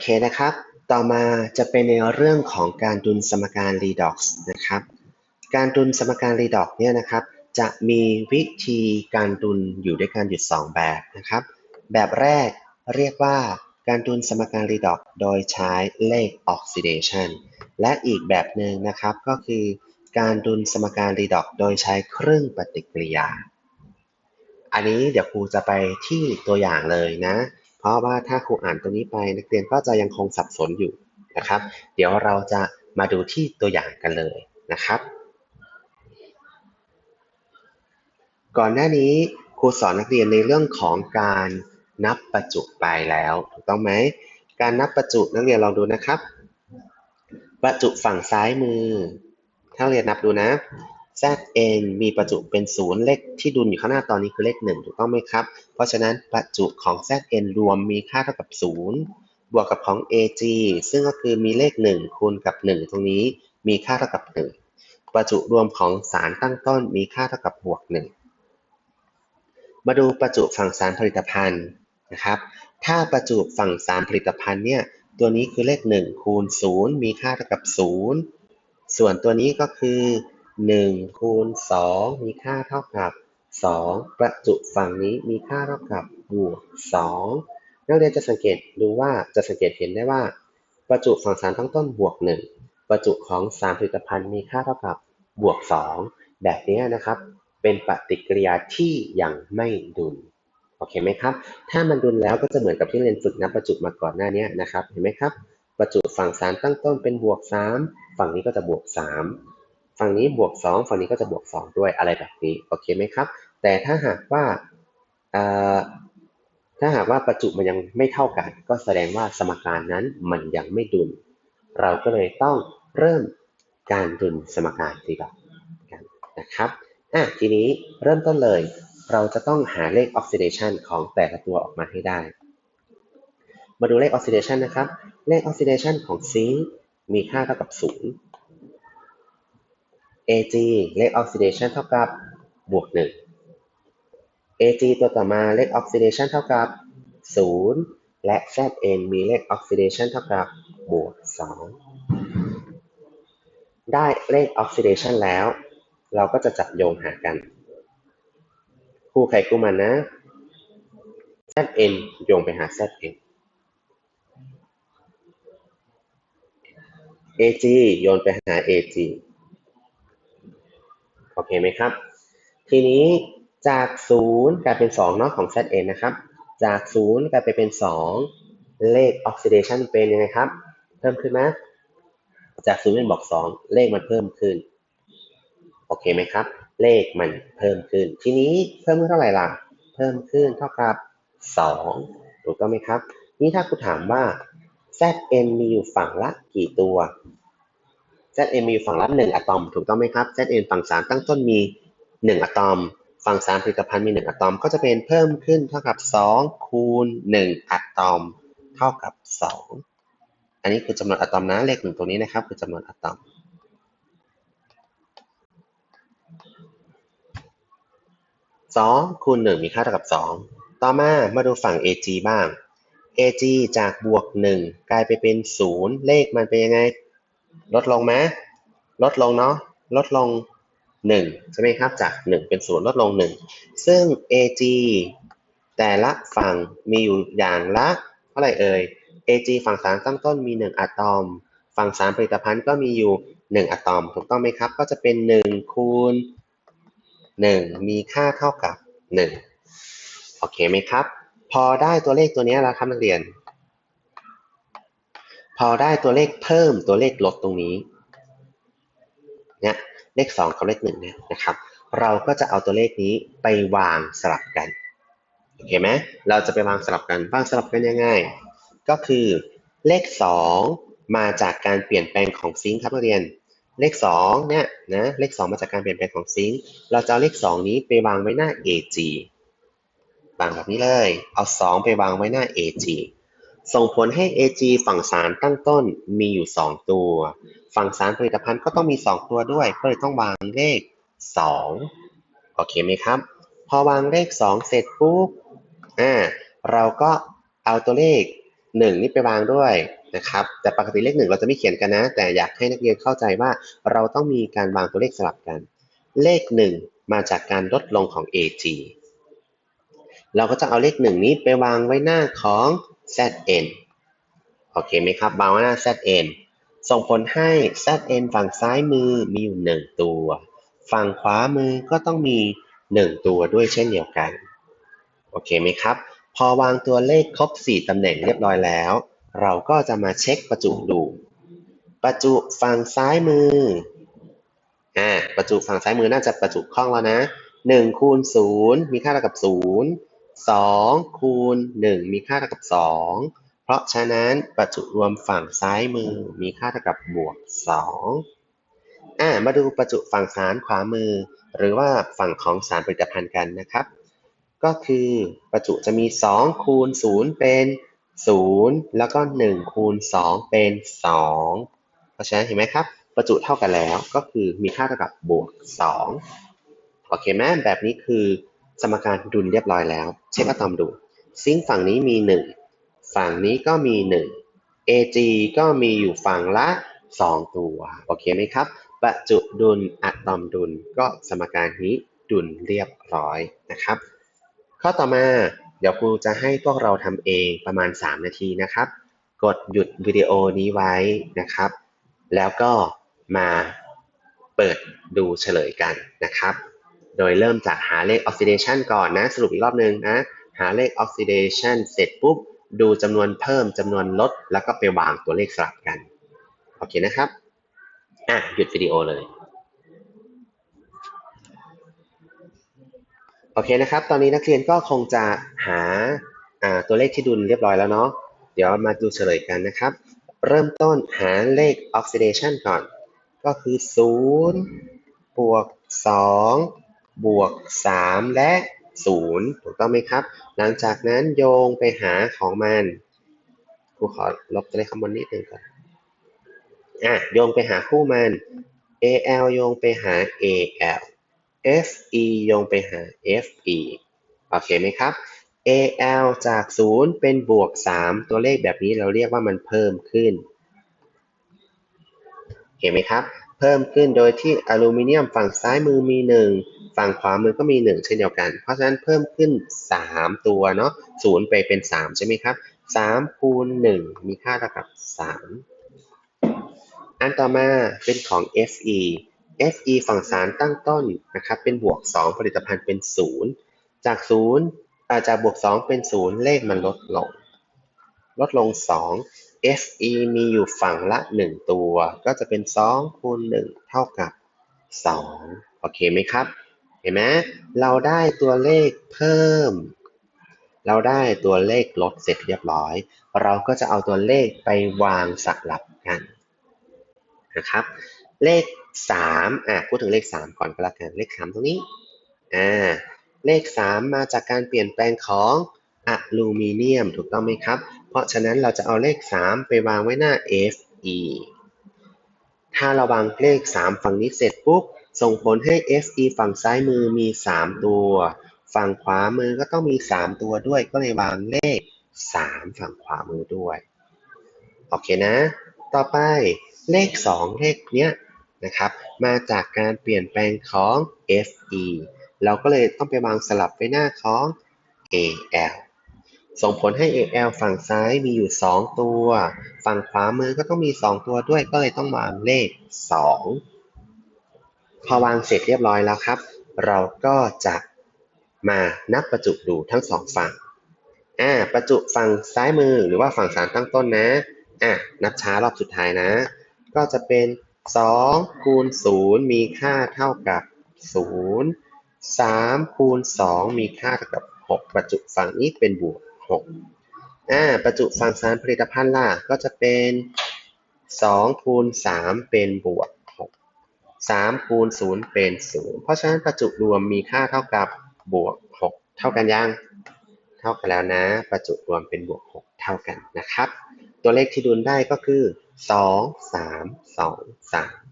เคนะครับ ต่อมาจะเป็นในเรื่องของการดุลสมการ redox นะครับ การดุลสมการ redox เนี่ยนะครับ จะมีวิธีการดุลอยู่ด้วยกันอยู่ 2 แบบนะครับ แบบแรกเรียกว่าการดุลสมการ redox โดยใช้เลข oxidation และอีกแบบหนึ่งนะครับก็คือการดุลสมการ redox โดยใช้เครื่องปฏิกิริยา อันนี้เดี๋ยวครูจะไปที่ตัวอย่างเลยนะ เพราะว่าถ้าครูอ่านตัวนี้ไปนักเรียนก็จะยังคงสับสนอยู่นะครับ เดี๋ยวเราจะมาดูที่ตัวอย่างกันเลยนะครับ ก่อนหน้านี้ครูสอนนักเรียนในเรื่องของการนับประจุไปแล้วถูกต้องไหมการนับประจุนักเรียนลองดูนะครับ ประจุฝั่งซ้ายมือถ้าเรียนนับดูนะ Zn มีประจุเป็นศูนย์เลขที่ดุลอยู่ข้างหน้าตอนนี้คือเลข1ถูกต้องไหมครับ เพราะฉะนั้นประจุของ Zn รวมมีค่าเท่ากับ0บวกกับของ Ag ซึ่งก็คือมีเลข1คูณกับ1ตรงนี้มีค่าเท่ากับ1ประจุรวมของสารตั้งต้นมีค่าเท่ากับบวก1มาดูประจุฝั่งสารผลิตภัณฑ์นะครับ ถ้าประจุฝั่งสารผลิตภัณฑ์เนี่ยตัวนี้คือเลข1คูณ0มีค่าเท่ากับ 0 ส่วนตัวนี้ก็คือ 1คูณ2มีค่าเท่ากับ 2 ประจุฝั่งนี้มีค่าเท่ากับบวก2นักเรียนจะสังเกตดูว่าจะสังเกตเห็นได้ว่า ประจุฝั่งสารตั้งต้นบวก 1 ประจุของสารผลิตภัณฑ์มีค่าเท่ากับบวก 2 แบบนี้นะครับ เป็นปฏิกิริยาที่ยังไม่ดุลโอเคไหมครับ ถ้ามันดุลแล้วก็จะเหมือนกับที่เรียนฝึกนับประจุมาก่อนหน้านี้นะครับ เห็นไหมครับ ประจุฝั่งสารตั้งต้นเป็นบวก 3 ฝั่งนี้ก็จะบวก 3 ฝั่งนี้บวก 2 ฝั่งนี้ก็จะบวก 2 ด้วยอะไรแบบนี้โอเคไหมครับ แต่ถ้าหากว่าถ้าหากว่าประจุมันยังไม่เท่ากัน ก็แสดงว่าสมการนั้นมันยังไม่ดุล เราก็เลยต้องเริ่มการดุลสมการดีกว่ากันนะครับอะทีนี้เริ่มต้นเลย เราจะต้องหาเลขออกซิเดชันของแต่ละตัวออกมาให้ได้ มาดูเลขออกซิเดชันนะครับ เลขออกซิเดชันของซิงค์มีค่าเท่ากับ 0 Ag เลขออกซิเดชันเท่ากับบวก 1 Ag ตัวต่อมาเลขออกซิเดชันเท่ากับ 0 และ Zn มีเลขออกซิเดชันเท่ากับบวก 2 ได้เลขออกซิเดชันแล้ว เราก็จะจับโยงหากัน คู่ใครคู่มันนะ Zn โยงไปหา Zn Ag โยนไปหา Ag เคไหมครับ ทีนี้จาก 0 กลายเป็น2เนาะของ Zn นะครับ จาก 0 กลายไปเป็น 2 เลขออกซิเดชันเป็นยังไงครับ เพิ่มขึ้นไหมจาก 0 เป็นบอก 2 เลขมันเพิ่มขึ้น โอเคไหมครับ เลขมันเพิ่มขึ้น ทีนี้เพิ่มขึ้นเท่าไหร่ล่ะ เพิ่มขึ้นเท่ากับ 2 ถูกต้องไหมครับ นี่ถ้าคุณถามว่า Zn มีอยู่ฝั่งละกี่ตัว Zn มีฝั่งละ1อะตอมถูกต้องไหมครับ Zn ฝั่งสารตั้งต้นมี1อะตอม ฝั่งสารผลิตภัณฑ์มี1อะตอมก็จะเป็นเพิ่มขึ้นเท่ากับ2คูณ1อะตอม เท่ากับ2อันนี้คือจำนวนอะตอมนะเลขหนึ่งตัวนี้นะครับ คือจำนวนอะตอม2คูณ1มีค่าเท่ากับ2ต่อมามาดูฝั่ง Ag บ้าง Ag จากบวก1กลายไปเป็น0เลขมันเป็นยังไง ลดลงไหมลดลงเนาะลดลง 1 ใช่ไหมครับ จาก 1 เป็น0ลดลง 1 ซึ่ง Ag แต่ละฝั่งมีอยู่อย่างละเท่าไหร่เอ่ย Ag ฝั่งสารตั้งต้นมี 1 อะตอม ฝั่งสารผลิตภัณฑ์ก็มีอยู่ 1 อะตอม ถูกต้องไหมครับ ก็จะเป็น 1 คูณ 1 มีค่าเท่ากับ 1 โอเคไหมครับ พอได้ตัวเลขตัวนี้แล้วครับนักเรียน พอได้ตัวเลขเพิ่มตัวเลขลดตรงนี้เนี่ยเลข 2 กับเลข1เนี่ยนะครับ เราก็จะเอาตัวเลขนี้ไปวางสลับกันโอเคไหมเราจะไปวางสลับกันวางสลับกันยังไงก็คือเลข 2 มาจากการเปลี่ยนแปลงของซิงค์ครับนักเรียนเลข2เนี่ยนะเลข 2 มาจากการเปลี่ยนแปลงของซิงค์เราจะเอาเลข 2 นี้ไปวางไว้หน้า AG วางแบบนี้เลย เอา 2 ไปวางไว้หน้า AG ส่งผลให้ Ag ฝั่งสารตั้งต้นมีอยู่ 2 ตัว ฝั่งสารผลิตภัณฑ์ก็ต้องมี 2 ตัวด้วย ก็เลยต้องวางเลข 2 โอเคไหมครับ พอวางเลข 2 เสร็จปุ๊บ อ่า เราก็เอาตัวเลขหนึ่งนี่ไปวางด้วยนะครับ แต่ปกติเลขหนึ่งเราจะไม่เขียนกันนะ แต่อยากให้นักเรียนเข้าใจว่าเราต้องมีการวางตัวเลขสลับกัน เลขหนึ่งมาจากการลดลงของ ag เราก็จะเอาเลขหนึ่งนี้ไปวางไว้หน้าของ zn โอเคไหมครับวาวน้า zn ส่งผลให้ zn ฝั่งซ้ายมือมีอยู่หนึ่งตัว ฝั่งขวามือก็ต้องมีหนึ่งตัวด้วยเช่นเดียวกัน โอเคไหมครับ พอวางตัวเลขครบ 4 ตำแหน่งเรียบร้อยแล้ว เราก็จะมาเช็คประจุดู ประจุฝั่งซ้ายมือ อ่า ประจุฝั่งซ้ายมือน่าจะประจุคล่องแล้วนะ1คูณ0มีค่าเท่ากับ 0 2 คูณ 1 มีค่าเท่ากับ 2 เพราะฉะนั้นประจุรวมฝั่งซ้ายมือมีค่าเท่ากับบวก 2 อ่ามาดูประจุฝั่งซ้ายขวามือ หรือว่าฝั่งของสารผลิตภัณฑ์กันนะครับ ก็คือประจุจะมี 2 คูณ 0 เป็น 0 แล้วก็ 1 คูณ 2 เป็น 2 เพราะฉะนั้นเห็นไหมครับ ประจุเท่ากันแล้วก็คือมีค่าเท่ากับบวก 2 โอเคไหมแบบนี้คือ สมการดุลเรียบร้อยแล้ว เช็คอะตอมดู ซิงค์ฝั่งนี้มี 1 ฝั่งนี้ก็มี 1 AG ก็มีอยู่ฝั่งละ 2 ตัว โอเคไหมครับ ประจุดุลอะตอมดุลก็สมการนี้ดุลเรียบร้อยนะครับ ข้อต่อมาเดี๋ยวครูจะให้พวกเราทำเองประมาณ 3 นาทีนะครับ กดหยุดวิดีโอนี้ไว้นะครับ แล้วก็มาเปิดดูเฉลยกันนะครับ โดยเริ่มจากหาเลขออกซิเดชันก่อนนะ สรุปอีกรอบหนึ่งนะ หาเลขออกซิเดชันเสร็จปุ๊บ ดูจำนวนเพิ่มจำนวนลด แล้วก็ไปวางตัวเลขสลับกัน โอเคนะครับ อะ หยุดวิดีโอเลย โอเคนะครับ ตอนนี้นักเรียนก็คงจะหาตัวเลขที่ดุลเรียบร้อยแล้วเนาะ เดี๋ยวมาดูเฉลยกันนะครับ เริ่มต้นหาเลขออกซิเดชันก่อน ก็คือ 0 บวก 2 บวก 3 และ 0 ถูกต้องไหมครับ หลังจากนั้นโยงไปหาของมันครูขอลบตัวเลขข้างบนนิดนึงก่อนอะโยงไปหาคู่มัน AL โยงไปหา AL FE โยงไปหา FE โอเคไหมครับ AL จาก 0 เป็นบวก 3 ตัวเลขแบบนี้เราเรียกว่ามันเพิ่มขึ้น เห็นไหมครับ พิ่มขึ้นโดยที่อลูมิเนียมฝั่งซ้ายมือมี 1 ฝั่งขวามือก็มี 1 เช่นเดียวกัน เพราะฉะนั้นเพิ่มขึ้น 3 ตัวเนาะ0ไปเป็น 3 ใช่ไหมครับ3คูณ1มีค่าเท่ากับ 3 อันต่อมาเป็นของ FE Fe ฝั่งสารตั้งต้นนะครับเป็นบวก 2 ผลิตภัณฑ์เป็น 0 จาก0อาจากบวก 2 เป็น 0 เลขมันลดลง ลดลง 2 Fe มีอยู่ฝั่งละ 1 ตัว ก็จะเป็น 2 คูณ 1 เท่ากับ 2 โอเคไหมครับ เห็นไหมเราได้ตัวเลขเพิ่ม เราได้ตัวเลขลดเสร็จเรียบร้อย เราก็จะเอาตัวเลขไปวางสลับกันนะครับ เลขสามอะ พูดถึงเลขสามก่อนก็แล้วกัน เลขสามตรงนี้ อ่า เลขสามมาจากการเปลี่ยนแปลงของอะลูมิเนียม ถูกต้องไหมครับ เพราะฉะนั้นเราจะเอาเลขสามไปวางไว้หน้า Fe ถ้าเราวางเลขสามฝั่งนี้เสร็จปุ๊บ ส่งผลให้ Fe ฝั่งซ้ายมือมี 3 ตัว ฝั่งขวามือก็ต้องมี 3 ตัวด้วย ก็เลยวางเลข 3 ฝั่งขวามือด้วย โอเคนะ ต่อไปเลข 2 เลขเนี้ยนะครับ มาจากการเปลี่ยนแปลงของ Fe เราก็เลยต้องไปวางสลับไว้หน้าของ Al ส่งผลให้ Al ฝั่งซ้ายมีอยู่ 2 ตัว ฝั่งขวามือก็ต้องมี 2 ตัวด้วยก็เลยต้องวางเลข 2 พอวางเสร็จเรียบร้อยแล้วครับ เราก็จะมานับประจุดูทั้งสองฝั่งอ่าประจุฝั่งซ้ายมือหรือว่าฝั่งสารตั้งต้นนะอะนับช้ารอบสุดท้ายนะ ก็จะเป็น2คูณ0มีค่าเท่ากับ 0 3คูณ2มีค่าเท่ากับ 6 ประจุฝั่งนี้เป็นบวก 6อ่าประจุฝั่งสารผลิตภัณฑ์ล่ะ ก็จะเป็น2คูณ3เป็นบวก6 3คูณ0เป็น0เพราะฉะนั้นประจุรวมมีค่าเท่ากับบวก6เท่ากันยังเท่ากันแล้วนะ ประจุรวมเป็นบวก6เท่ากันนะครับ ตัวเลขที่ดุลได้ก็คือ2 3 2 3